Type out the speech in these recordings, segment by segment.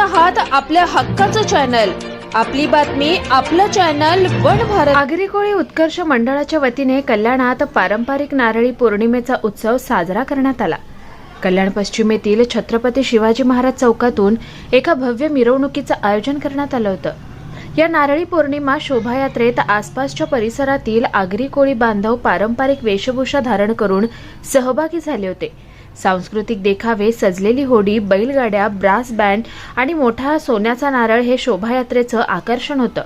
आहात आपल्या हक्काचं चॅनल. आपली बातमी आपलं चॅनल वन भारत. आगरी कोळी उत्कर्ष मंडळाच्या वतीने कल्याणात पारंपरिक नारळी पौर्णिमेचा उत्सव साजरा करण्यात आला. कल्याण पश्चिमेतील छत्रपती शिवाजी महाराज चौकातून एका भव्य मिरवणुकीचं आयोजन करण्यात आलं होतं. या नारळी पौर्णिमा शोभायात्रेत आसपासच्या परिसरातील आगरी कोळी बांधव पारंपरिक वेशभूषा धारण करून सहभागी झाले होते. सांस्कृतिक देखावे सजलेली होडी बैलगाड्या ब्रास बँड आणि मोठा सोन्याचा नारळ हे शोभायात्रेचं आकर्षण होतं.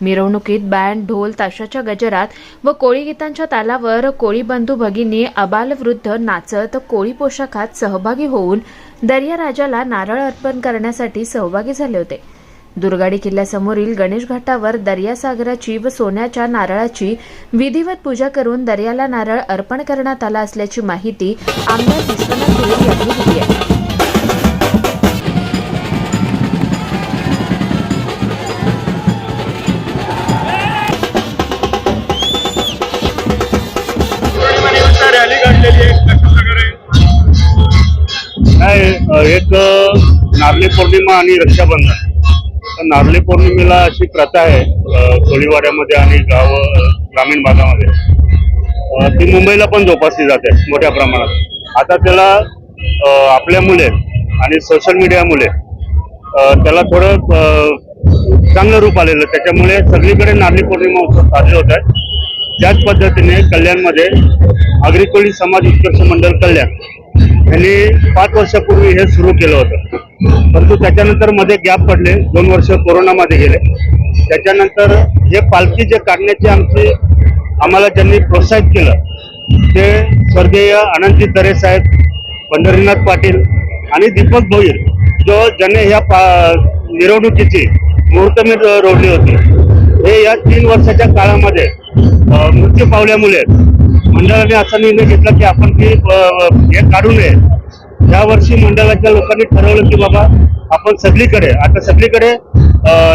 मिरवणुकीत बँड ढोल ताशाच्या गजरात व कोळी गीतांच्या तालावर कोळी बंधू भगिनी अबालवृद्ध नाचत कोळी पोशाखात सहभागी होऊन दर्या राजाला नारळ अर्पण करण्यासाठी सहभागी झाले होते. दुर्गाडी किल्ल्यासमोरील गणेश घाटावर दर्यासागराची व सोन्याच्या नारळाची विधिवत पूजा करून दर्याला नारळ अर्पण करण्यात आला असल्याची माहिती आमदार विश्वनाथ धुळे यांनी दिली आहे. एक नारळी पौर्णिमा आणि रक्षाबंधन. नारळी पौर्णिमेला अशी प्रथा आहे कोळीवाड्यामध्ये आणि गाव ग्रामीण भागामध्ये. ती मुंबईला पण जोपासली जाते मोठ्या प्रमाणात. आता त्याला आपल्या आपल्यामुळे आणि सोशल मीडियामुळे त्याला थोडं चांगलं रूप आलेलं त्याच्यामुळे सगळीकडे नारळी पौर्णिमा उत्सव साजरे होत आहे त्याच पद्धतीने कल्याणमध्ये आगरी समाज उत्कर्ष मंडळ कल्याण यांनी पाच वर्षापूर्वी हे सुरू केलं होतं. परंतु त्याच्यानंतरमध्ये गॅप पडले. दोन वर्ष कोरोनामध्ये गेले. त्याच्यानंतर हे पालखी जे काढण्याची आमची आम्हाला ज्यांनी प्रोत्साहित केलं ते स्वर्गीय आनंदी दरे साहेब पंढरीनाथ पाटील आणि दीपक भोईर जो ज्याने ह्या पा मिरवणुकीची मुहूर्तमेढ रोवली होती. हे या तीन वर्षाच्या काळामध्ये मृत्यू पावल्यामुळे मंडळाने असा निर्णय घेतला की आपण ती हे काढू नये. या वर्षी मंडळाच्या लोकांनी ठरवलं की बाबा आपण सगळीकडे आता सगळीकडे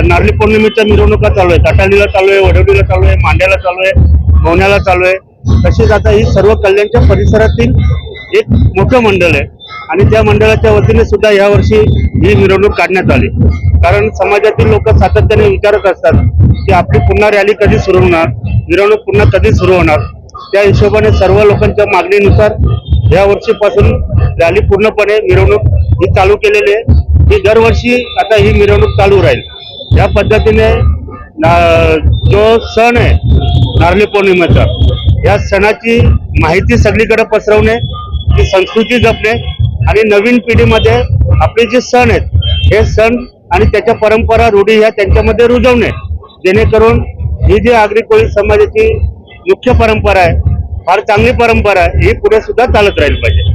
नारळी पौर्णिमेच्या मिरवणुका चालू आहेत. अटालीला चालू आहे वडवडीला चालू आहे मांड्याला चालू आहे मौन्याला चालू आहे. तसेच आता ही सर्व कल्याणच्या परिसरातील एक मोठं मंडळ आहे. आणि त्या मंडळाच्या वतीने सुद्धा यावर्षी ही मिरवणूक काढण्यात आली. कारण समाजातील लोक सातत्याने विचारत असतात की आपली पुन्हा रॅली कधी सुरू होणार? मिरवणूक पुन्हा कधी सुरू होणार? त्या हिशोबाने सर्व लोकांच्या मागणीनुसार या झाली रॅली पूर्णपणे मिरवणूक ही चालू केलेली आहे. ही दरवर्षी आता ही मिरवणूक चालू राहील. या पद्धतीने ना- जो सण आहे नारळी पौर्णिमेचा या सणाची माहिती सगळीकडे पसरवणे ती संस्कृती जपणे आणि नवीन पिढीमध्ये आपले जे सण आहेत हे सण आणि त्याच्या परंपरा रूढी ह्या त्यांच्यामध्ये रुजवणे. जेणेकरून ही जी आगरी कोळी समाजाची मुख्य परंपरा आहे फार चांगली परंपरा आहे ही पुढे सुद्धा चालत राहील पाहिजे.